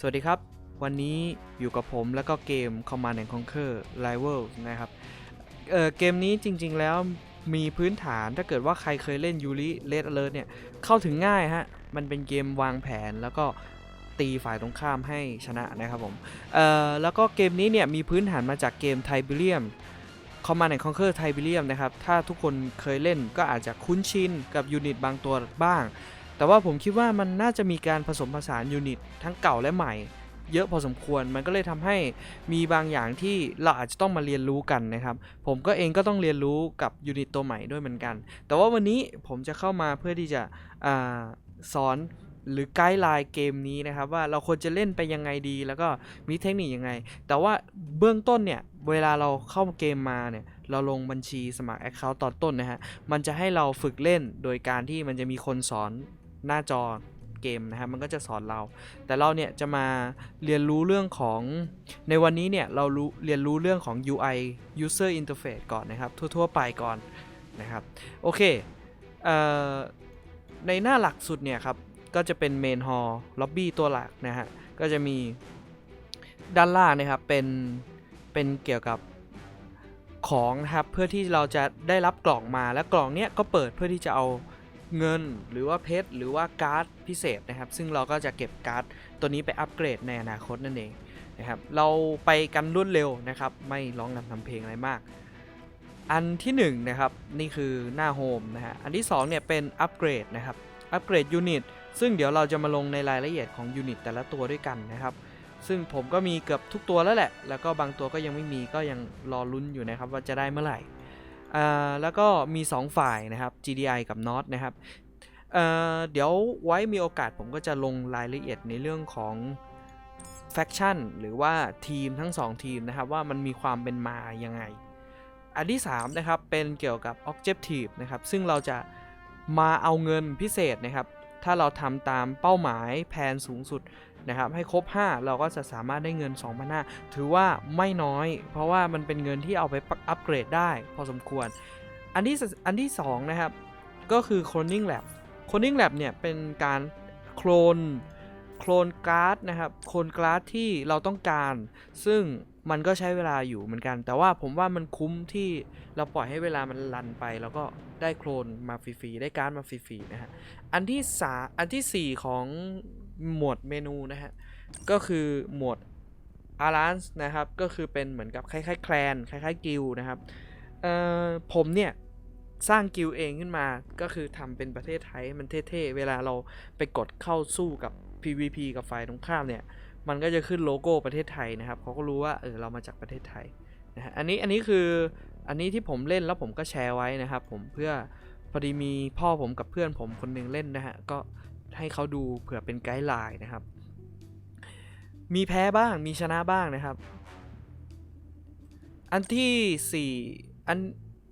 สวัสดีครับ วันนี้อยู่กับผมแล้วก็เกม Command and Conquer Rival นะครับเเกมนี้จริงๆแล้วมีพื้นฐานถ้าเกิดว่าใครเคยเล่น Yuri Red Alert เนี่ย เข้าถึงง่ายฮะ มันเป็นเกมวางแผนแล้วก็ตีฝ่ายตรงข้ามให้ชนะนะครับผมแล้วก็เกมนี้เนี่ยมีพื้นฐานมาจากเกม Tiberium Command and Conquer Tiberium นะครับ ถ้าทุกคนเคยเล่นก็อาจจะคุ้นชินกับยูนิตบางตัวบ้าง แต่ว่าผมคิดว่ามันน่าจะมีการผสมผสานยูนิตทั้งเก่าและใหม่ เยอะพอสมควรมันก็เลยทำให้มีบางอย่างที่เราอาจจะต้องมาเรียนรู้กันนะครับ ผมก็เองก็ต้องเรียนรู้กับยูนิตตัวใหม่ด้วยเหมือนกัน แต่ว่าวันนี้ผมจะเข้ามาเพื่อที่จะอสอนหรือไกด์ไลน์เกมนี้นะครับ ว่าเราควรจะเล่นไปยังไงดี แล้วก็มีเทคนิคยังไง แต่ว่าเบื้องต้นเนี่ย เวลาเราเข้าเกมมาเนี่ยเราลงบัญชีสมัคร Account ตอนต้นนะฮะ มันจะให้เราฝึกเล่นโดยการที่มันจะมีคนสอน หน้าจอเกมนะครับมันก็จะสอนเรา แต่เราเนี่ยจะมาเรียนรู้เรื่องของในวันนี้เนี่ยเรารู้เรียนรู้เรื่องของ UI User Interface ก่อนนะครับ ทั่วๆ ไปก่อนนะครับโอเคเอ่อในหน้าหลักสุดเนี่ยครับก็จะเป็น Main Hall Lobby ตัวหลักนะฮะก็จะมีด้านล่างนะครับเป็นเป็นเกี่ยวกับของนะครับเพื่อที่เราจะได้รับกล่องมาและกล่องเนี้ยก็เปิดเพื่อที่จะเอา เงินหรือว่าเพชรหรือว่าการ์ดพิเศษนะครับ ซึ่งเราก็จะเก็บการ์ดตัวนี้ไปอัปเกรดในอนาคตนั่นเองนะครับ เราไปกันรวดเร็วนะครับ ไม่ร้องนำทำเพลงอะไรมาก อันที่1นงนะครับนี่คือหน้าโฮมนะฮะอันที่2เนี่ยเป็นอัปเกรดนะครับอัปเกรดยูนิตซึ่งเดี๋ยวเราจะมาลงในรายละเอียดของยูนิตแต่ละตัวด้วยกันนะครับซึ่งผมก็มีเกือบทุกตัวแล้วแหละ แล้วก็บางตัวก็ยังไม่มีก็ยังรอลุ้นอยู่นะครับว่าจะได้เมื่อไหร่ แล้วก็มี 2 ฝ่ายนะครับ GDI กับ NOT นะครับเเดี๋ยวไว้มีโอกาสผมก็จะลงรายละเอียดในเรื่องของแฟคชั่นหรือว่าทีมทั้ง 2 ทีมนะครับ ว่ามันมีความเป็นมายังไง อันที่ 3 นะครับ เป็นเกี่ยวกับ Objective นะครับ ซึ่งเราจะมาเอาเงินพิเศษนะครับ ถ้าเราทำตามเป้าหมายแผนสูงสุดนะครับให้ครบ 5 เราก็จะสามารถได้เงิน2 5 0 0ถือว่าไม่น้อย เพราะว่ามันเป็นเงินที่เอาไปอัปเกรดได้พอสมควร อันที่อันที่2นะครับ ก็คือ Cloning Lab Cloning Lab เนี่ยเป็นการโคลนโคลนการ์ดนะครับโคลนการ์ดที่เราต้องการ ซึ่ง มันก็ใช้เวลาอยู่เหมือนกัน แต่ว่าผมว่ามันคุ้มที่เราปล่อยให้เวลามันรันไป แล้วก็ได้โคลนมาฟรีๆได้การ์ดมาฟรีๆนะฮะอันที่สาอันที่ 4 ของหมวดเมนูนะฮะก็คือหมวด a r a n c e นะครับก็คือเป็นเหมือนกับคล้ายๆแคลนคล้ายๆกิลนะครับเอ่อผมเนี่ยสร้างกิลเองขึ้นมาก็คือทำเป็นประเทศไทยมันเท่ๆ เวลาเราไปกดเข้าสู้กับ PVP กับฝ่ายตรงข้ามเนี่ย มันก็จะขึ้นโลโก้ประเทศไทยนะครับเขาก็รู้ว่าเออเรามาจากประเทศไทยนะฮะอันนี้อันนี้คืออันนี้ที่ผมเล่นแล้วผมก็แชร์ไว้นะครับ ผมเพื่อพอดีมีพ่อผมกับเพื่อนผมคนหนึงเล่นนะฮะก็ให้เขาดูเผื่อเป็นไกด์ไลน์นะครับ มีแพ้บ้างมีชนะบ้างนะครับ อันที่ 4 อัน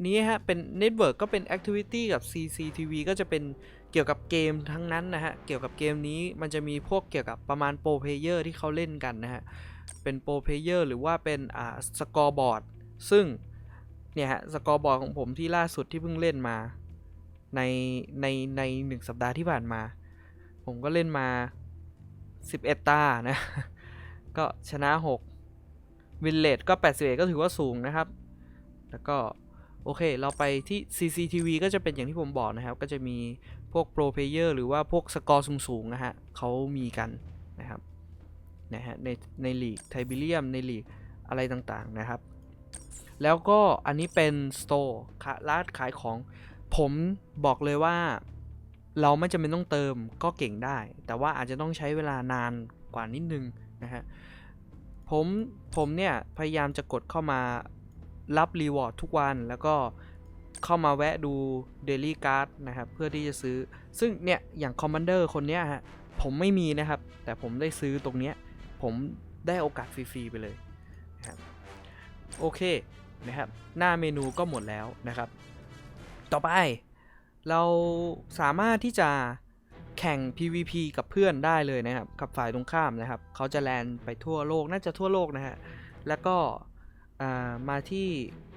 นี้ฮะ เป็น Network ก็เป็น Activity กับ CCTV ก็จะเป็นเกี่ยวกับเกมทั้งนั้นนะฮะ เกี่ยวกับเกมนี้มันจะมีพวกเกี่ยวกับประมาณโปรเพเยอร์ที่เขาเล่นกันนะฮะ เป็นโปรเพเยอร์หรือว่าเป็นอ่าสกอร์บอร์ดซึ่ง เนี่ยฮะสกอร์บอร์ดของผมที่ล่าสุดที่เพิ่งเล่นมาในในในหนึ่งสัปดาห์ที่ผ่านมา ผมก็เล่นมา 11 ตานะ ก็ชนะ 6 วินเลดก็ 81 ก็ถือว่าสูงนะครับ แล้วก็ โอเค เราไปที่ CCTV ก็จะเป็นอย่างที่ผมบอกนะครับ ก็จะมีพวกโปรเพเยอร์หรือว่าพวกสกอร์สูงๆนะฮะเขามีกันนะครับนะฮะในในลีกไทบิเลียมในลีกอะไรต่างๆนะครับ แล้วก็อันนี้เป็นสโตร์ร้านขายของ ผมบอกเลยว่าเราไม่จำเป็นต้องเติมก็เก่งได้ แต่ว่าอาจจะต้องใช้เวลานานกว่านิดนึงนะฮะผมผมเนี่ยพยายามจะกดเข้ามา รับรีวอร์ดทุกวันแล้วก็เข้ามาแวะดู Daily Card นะครับ เพื่อที่จะซื้อ ซึ่งเนี่ย อย่างคอมมานเดอร์คนเนี้ยฮะ ผมไม่มีนะครับ แต่ผมได้ซื้อตรงเนี้ย ผมได้โอกาสฟรี ๆ ไปเลยนะครับโอเคนะครับ หน้าเมนูก็หมดแล้วนะครับ ต่อไปเราสามารถที่จะแข่ง PVP กับเพื่อนได้เลยนะครับ กับฝ่ายตรงข้ามนะครับ เขาจะแลนไปทั่วโลก น่าจะทั่วโลกนะฮะ แล้วก็ อ่ามาที่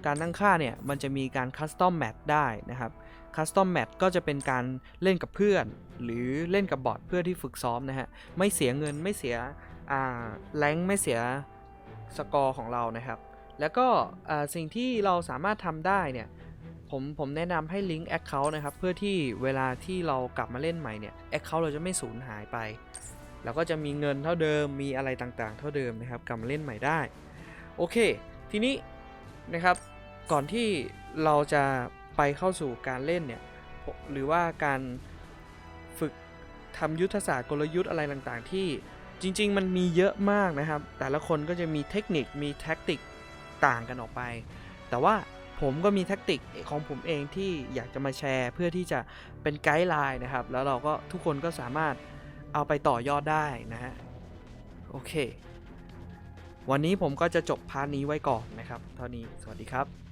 การตั้งค่าเนี่ยมันจะมีการคัสตอมแมทได้นะครับคัสตอมแมทก็จะเป็นการเล่นกับเพื่อน หรือเล่นกับบอทเพื่อที่ฝึกซ้อมนะฮะไม่เสียเงินไม่เสียอ่าแรงไม่เสียสกอร์ของเรานะครับ แล้วก็สิ่งที่เราสามารถทำได้เนี่ยผมผมแนะนำให้ลิงก์ Account นะครับ เพื่อที่เวลาที่เรากลับมาเล่นใหม่เนี่ย Account เราจะไม่สูญหายไปเราก็จะมีเงินเท่าเดิมมีอะไรต่างๆ เท่าเดิมนะครับกลับมาเล่นใหม่ได้ โอเค ทีนี้นะครับก่อนที่เราจะไปเข้าสู่การเล่นเนี่ยหรือว่าการฝึกทำยุทธศาสตร์กลยุทธ์อะไรต่างๆ ที่จริง ๆ มันมีเยอะมากนะครับ แต่ละคนก็จะมีเทคนิคมีแท็กติกต่างกันออกไป แต่ว่าผมก็มีแท็กติกของผมเองที่อยากจะมาแชร์เพื่อที่จะเป็นไกด์ไลน์นะครับ แล้วเราก็ทุกคนก็สามารถเอาไปต่อยอดได้นะฮะโอเค วันนี้ผมก็จะจบพาร์ทนี้ไว้ก่อนนะครับ เท่านี้สวัสดีครับ